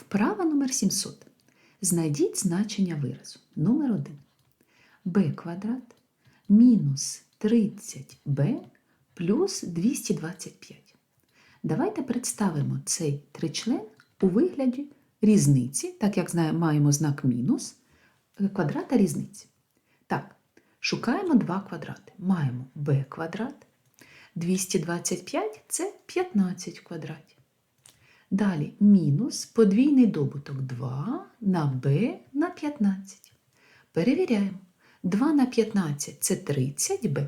Вправа номер 700. Знайдіть значення виразу. Номер 1. b квадрат мінус 30b плюс 225. Давайте представимо цей тричлен у вигляді різниці, так як маємо знак мінус е, квадрата різниці. Так, шукаємо два квадрати. Маємо b квадрат. 225 це 15 в квадраті. Далі мінус подвійний добуток 2 на b на 15. Перевіряємо. 2 на 15 це 30b.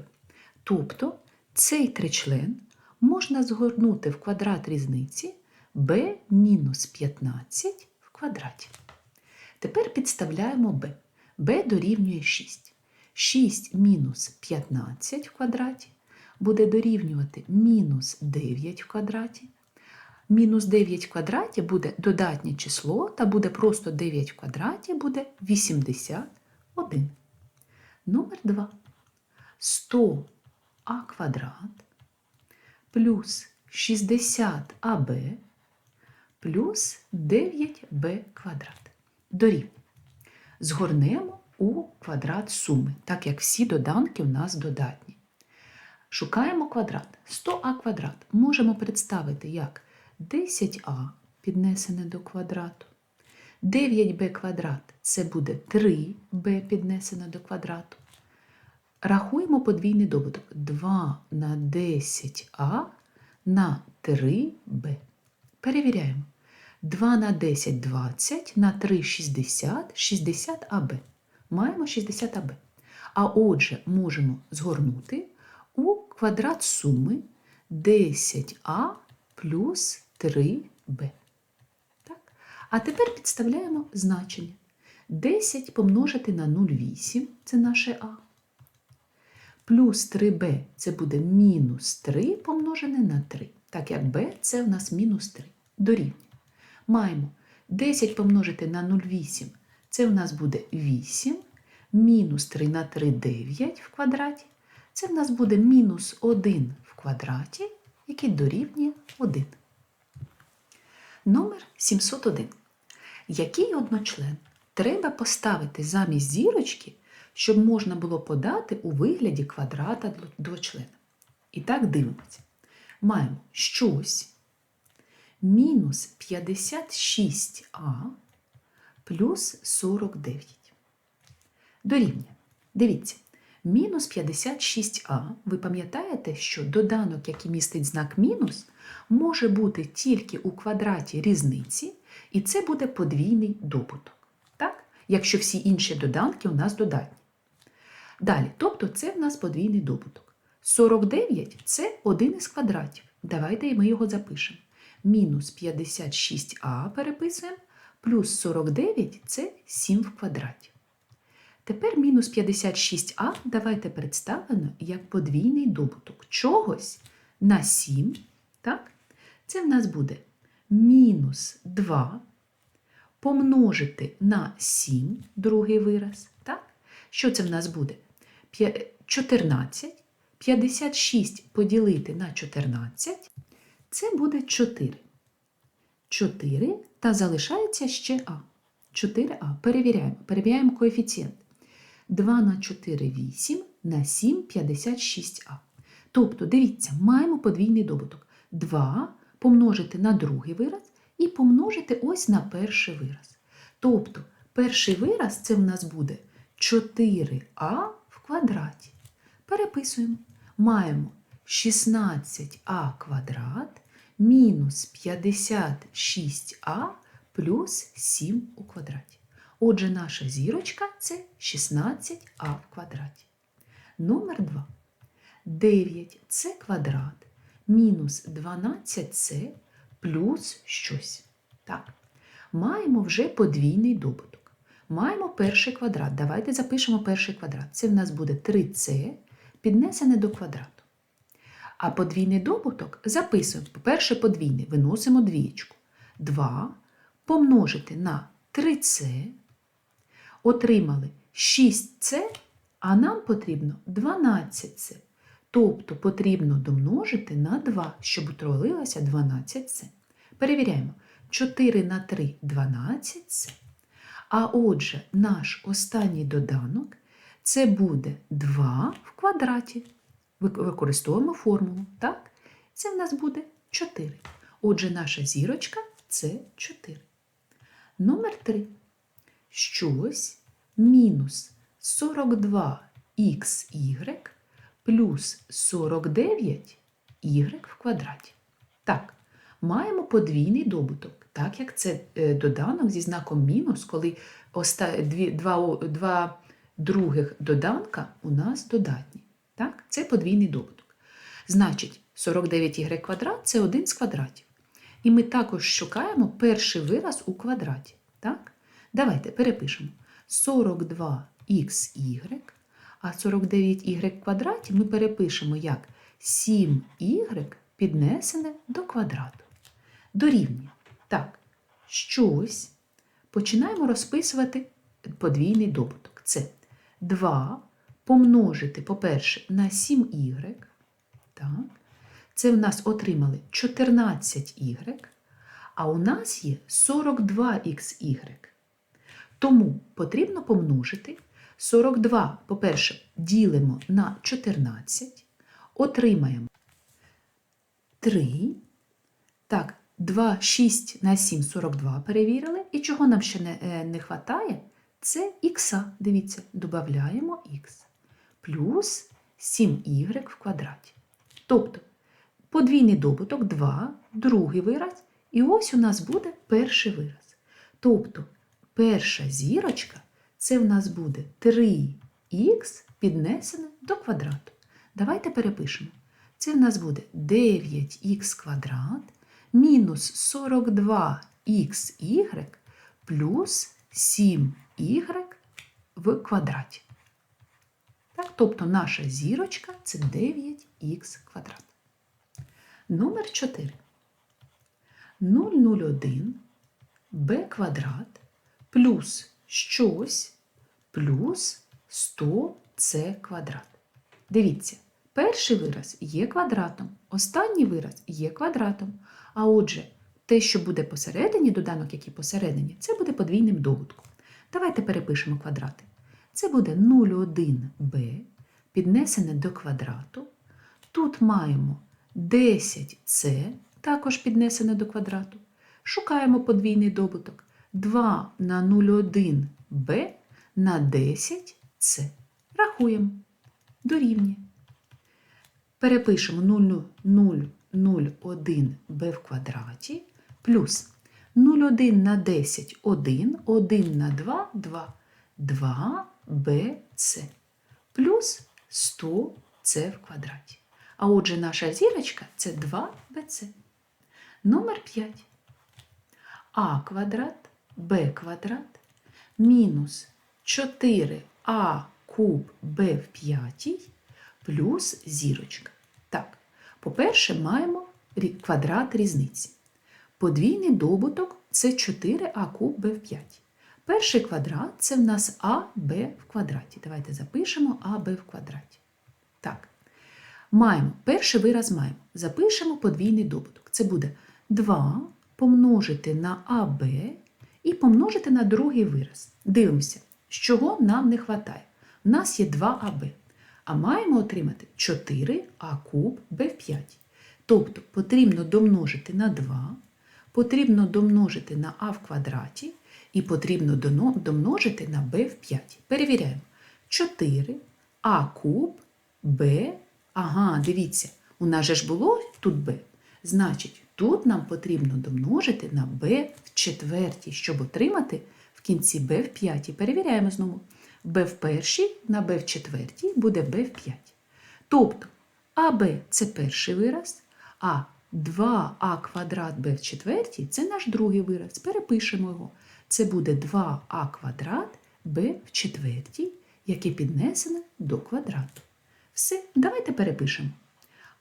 Тобто цей тричлен можна згорнути в квадрат різниці b мінус 15 в квадраті. Тепер підставляємо b. b дорівнює 6. 6 мінус 15 в квадраті буде дорівнювати мінус 9 в квадраті. Мінус 9 в квадраті буде додатнє число, та буде просто 9 в квадраті, буде 81. Номер 2. 100а квадрат плюс 60аб плюс 9b квадрат. Дорівнює. Згорнемо у квадрат суми, так як всі доданки у нас додатні. Шукаємо квадрат. 100а квадрат можемо представити як 10а піднесене до квадрату. 9b квадрат це буде 3b піднесене до квадрату. Рахуємо подвійний добуток 2 на 10а на 3b. Перевіряємо. 2 на 10 20, на 3 60, 60аб. Маємо 60аб. А отже, можемо згорнути у квадрат суми 10а плюс 3b. Так? А тепер підставляємо значення. 10 помножити на 0,8 це наше а. Плюс 3b це буде мінус 3 помножене на 3. Так як b це в нас мінус 3. Дорівнює. Маємо 10 помножити на 0,8 це в нас буде 8. Мінус 3 на 3 9 в квадраті. Це в нас буде мінус 1 в квадраті, який дорівнює 1. Номер 701. Який одночлен треба поставити замість зірочки, щоб можна було подати у вигляді квадрата двочлена? І так дивимося. Маємо щось мінус 56а плюс 49. Дорівнює. Дивіться. Мінус 56а, ви пам'ятаєте, що доданок, який містить знак мінус, може бути тільки у квадраті різниці, і це буде подвійний добуток. Так? Якщо всі інші доданки у нас додатні. Далі, тобто це в нас подвійний добуток. 49 це один із квадратів. Давайте ми його запишемо. Мінус 56а переписуємо, плюс 49 це 7 в квадраті. Тепер мінус 56а давайте представимо як подвійний добуток чогось на 7. Так? Це в нас буде мінус 2 помножити на 7, другий вираз. Так? Що це в нас буде? 14. 56 поділити на 14. Це буде 4. 4 та залишається ще А. 4а. Перевіряємо. Перевіряємо коефіцієнт. 2 на 4 8 на 7 56а. Тобто, дивіться, маємо подвійний добуток. 2 помножити на другий вираз і помножити ось на перший вираз. Тобто, перший вираз це в нас буде 4а в квадраті. Переписуємо. Маємо 16а квадрат мінус 56а плюс 7 у квадраті. Отже, наша зірочка це 16а в квадраті. Номер 2. 9 це квадрат мінус 12c плюс щось. Так. Маємо вже подвійний добуток. Маємо перший квадрат. Давайте запишемо перший квадрат. Це в нас буде 3c піднесене до квадрату. А подвійний добуток записуємо. Перше подвійний виносимо двієчку. 2 помножити на 3c отримали 6С, а нам потрібно 12С. Тобто потрібно домножити на 2, щоб утворилося 12С. Перевіряємо. 4 на 3 12. А отже, наш останній доданок це буде 2 в квадраті. Використовуємо формулу, так? Це в нас буде 4. Отже, наша зірочка це 4. Номер 3. Щось мінус 42xy плюс 49y в квадраті. Так, маємо подвійний добуток, так як це е, доданок зі знаком мінус, коли оста... дві, два, два других доданка у нас додатні. Так? Це подвійний добуток. Значить, 49y квадрат це один з квадратів. І ми також шукаємо перший вираз у квадраті. Так? Давайте перепишемо 42xy, а 49y в квадраті ми перепишемо як 7y піднесене до квадрату. Дорівнює. Так, щось починаємо розписувати подвійний добуток. Це 2 помножити, по-перше, на 7y. Так. Це в нас отримали 14y, а у нас є 42xy. Тому потрібно помножити 42, по-перше, ділимо на 14, отримаємо 3. Так, 2, 6 на 7, 42 перевірили. І чого нам ще не, е, не вистачає? Це х. Дивіться, додаємо х. Плюс 7y в квадраті. Тобто подвійний добуток 2, другий вираз, і ось у нас буде перший вираз. Тобто перша зірочка це в нас буде 3х піднесене до квадрату. Давайте перепишемо. Це в нас буде 9х квадрат мінус 42xy плюс 7y в квадраті. Так, тобто наша зірочка це 9х квадрат. Номер 4. 001 b квадрат плюс щось плюс 100c квадрат. Дивіться, перший вираз є квадратом, останній вираз є квадратом. А отже, те, що буде посередині, доданок, який посередині, це буде подвійним добутком. Давайте перепишемо квадрати. Це буде 0,1b піднесене до квадрату. Тут маємо 10c, також піднесене до квадрату. Шукаємо подвійний добуток. 2 на 0,1b на 10c. Рахуємо. Дорівнює. Перепишемо 0,001b в квадраті плюс 0,1 на 10 – 1, 1 на 2 – 2, 2bc плюс 100c в квадраті. А отже, наша зірочка – це 2bc. Номер 5. а квадрат, b квадрат мінус 4а куб b в п'ятій плюс зірочка. Так, по-перше, маємо квадрат різниці. Подвійний добуток це 4а куб b в п'ятій. Перший квадрат це в нас АБ в квадраті. Давайте запишемо АБ в квадраті. Так. Маємо, перший вираз маємо. Запишемо подвійний добуток. Це буде 2 помножити на АБ і помножити на другий вираз. Дивимося, чого нам не вистачає. У нас є 2АБ, а маємо отримати 4а куб Б5. Тобто потрібно домножити на 2, потрібно домножити на а в квадраті і потрібно домножити на b в 5. Перевіряємо. 4 а куб b. Ага, дивіться, у нас же ж було тут b. Значить, тут нам потрібно домножити на b в четвертій, щоб отримати в кінці b в п'ятій. Перевіряємо знову. b в першій на b в четвертій буде b в 5. Тобто АБ це перший вираз, а 2а квадрат b в четвертій це наш другий вираз. Перепишемо його. Це буде 2а квадрат b в четвертій, яке піднесене до квадрату. Все, давайте перепишемо.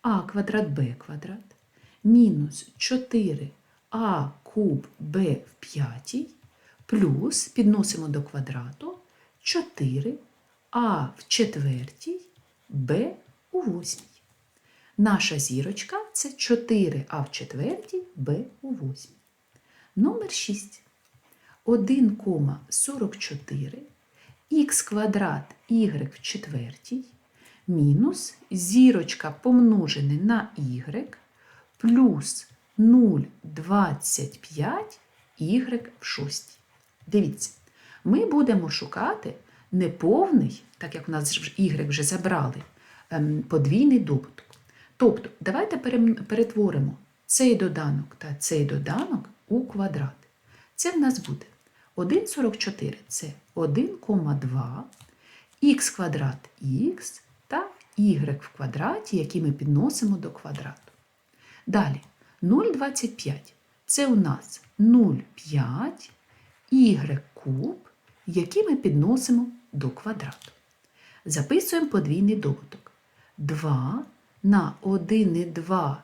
а квадрат b квадрат мінус 4а куб b в п'ятій плюс підносимо до квадрату 4а в четвертій b у восьмій. Наша зірочка це 4а в четвертій b у восьмій. Номер 6. 1,44 х квадрат y в четвертій мінус зірочка помножене на y плюс 0,25 y в шостій. Дивіться, ми будемо шукати неповний, так як у нас y вже забрали, ем, подвійний добуток. Тобто, давайте перетворимо цей доданок та цей доданок у квадрат. Це в нас буде 1,44 це 1,2 х квадрат х та y в квадраті, які ми підносимо до квадрату. Далі 0,25 це у нас 0,5 y куб, який ми підносимо до квадрату. Записуємо подвійний добуток. 2 на 1,2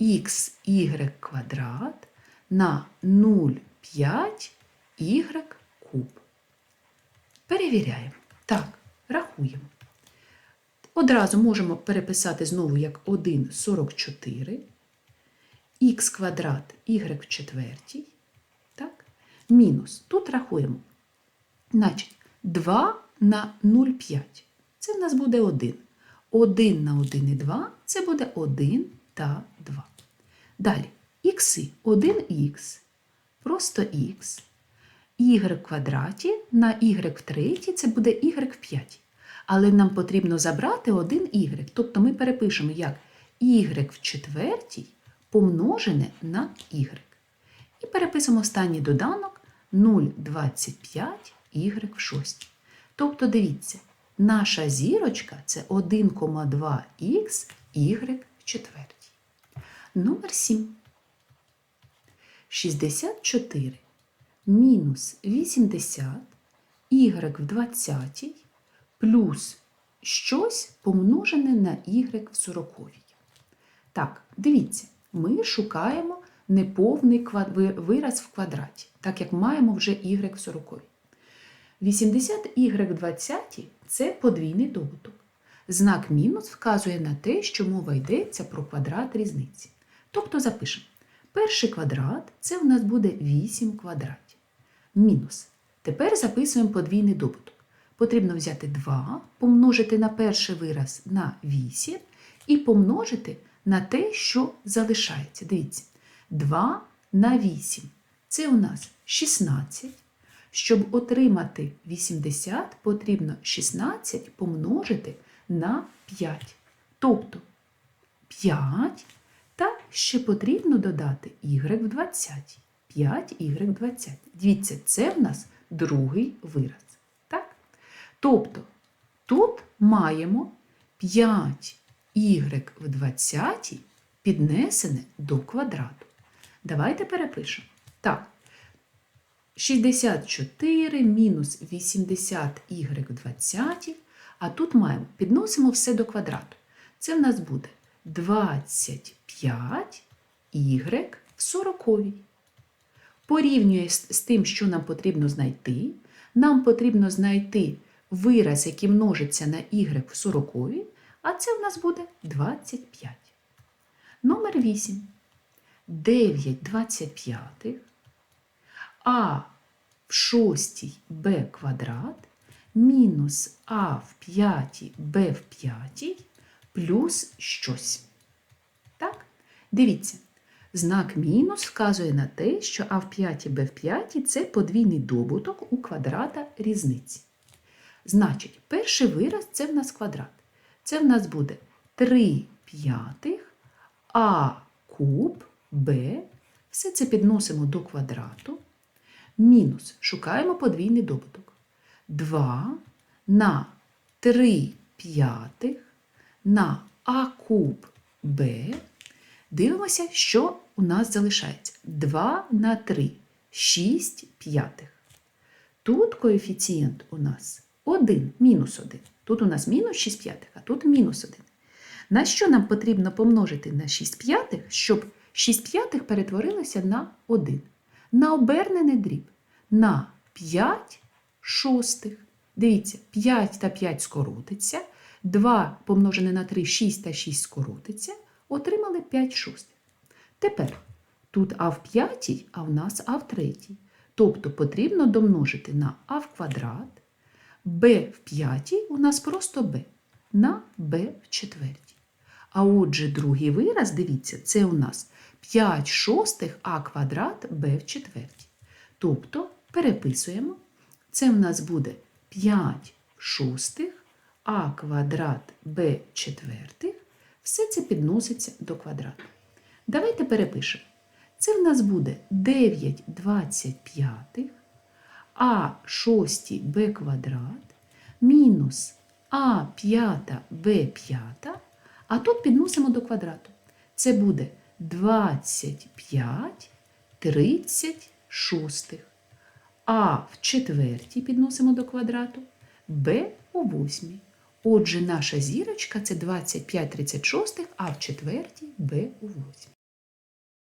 xy квадрат на 0,5 y куб. Перевіряємо. Так, рахуємо. Одразу можемо переписати знову як 1,44 х квадрат y в четвертій. Так? Мінус. Тут рахуємо. Значить, 2 на 0,5. Це в нас буде 1. 1 на 1,2 це буде 1 та 2. Далі, ікси 1х, просто х. y в квадраті на y в третій це буде y в п'ятій. Але нам потрібно забрати 1 y. Тобто ми перепишемо як y в четвертій помножене на y. І переписуємо останній доданок 0,25 y в шостій. Тобто, дивіться, наша зірочка це 1,2х y в четвертій. Номер 7. 64 мінус 80 y в 20 плюс щось помножене на y в 40. Так, дивіться, ми шукаємо неповний вираз в квадраті, так як маємо вже y в 40. 80y в 20 це подвійний добуток. Знак мінус вказує на те, що мова йдеться про квадрат різниці. Тобто запишемо. Перший квадрат це у нас буде 8 квадратів. Мінус. Тепер записуємо подвійний добуток. Потрібно взяти 2, помножити на перший вираз на 8 і помножити на те, що залишається. Дивіться, 2 на 8 це у нас 16. Щоб отримати 80, потрібно 16 помножити на 5. Тобто 5 та ще потрібно додати y в 20. 5y в 20. Дивіться, це в нас другий вираз. Так? Тобто тут маємо 5y в 20 піднесене до квадрату. Давайте перепишемо. Так, 64 мінус 80y в 20, а тут маємо, підносимо все до квадрату. Це в нас буде 25y в 40. Порівнює з тим, що нам потрібно знайти. Нам потрібно знайти вираз, який множиться на y в 40, а це в нас буде 25. Номер 8. 9 25 а в шостій b квадрат мінус а в п'ятій b в п'ятій плюс щось. Так? Дивіться, знак мінус вказує на те, що а в п'ятій b в п'ятій це подвійний добуток у квадрата різниці. Значить, перший вираз це в нас квадрат. Це в нас буде 3 п'ятих а куб b. Все це підносимо до квадрату. Мінус. Шукаємо подвійний добуток. 2 на 3 п'ятих на а куб b. Дивимося, що у нас залишається. 2 на 3 6 п'ятих. Тут коефіцієнт у нас 1, мінус 1. Тут у нас мінус 6 п'ятих, а тут мінус 1. На що нам потрібно помножити на 6 п'ятих, щоб 6 п'ятих перетворилося на 1? На обернений дріб. На 5 шостих. Дивіться, 5 та 5 скоротиться. 2 помножене на 3, 6 та 6 скоротиться. Отримали 5 шостих. Тепер Тут а в п'ятій, а в нас а в третій. Тобто потрібно домножити на а в квадрат, b в п'ятій у нас просто b, на b в четвертій. А отже, другий вираз, дивіться, це у нас 5 шостих а квадрат b в четвертій. Тобто переписуємо. Це у нас буде 5 шостих а квадрат b четвертих. Все це підноситься до квадрату. Давайте перепишемо. Це в нас буде 9 25, а шостій b квадрат мінус а п'ята b п'ята, а тут підносимо до квадрату. Це буде 25 36. А в четвертій підносимо до квадрату, b у восьмій. Отже, наша зірочка це 25 36, а в четвертій b у восьмій.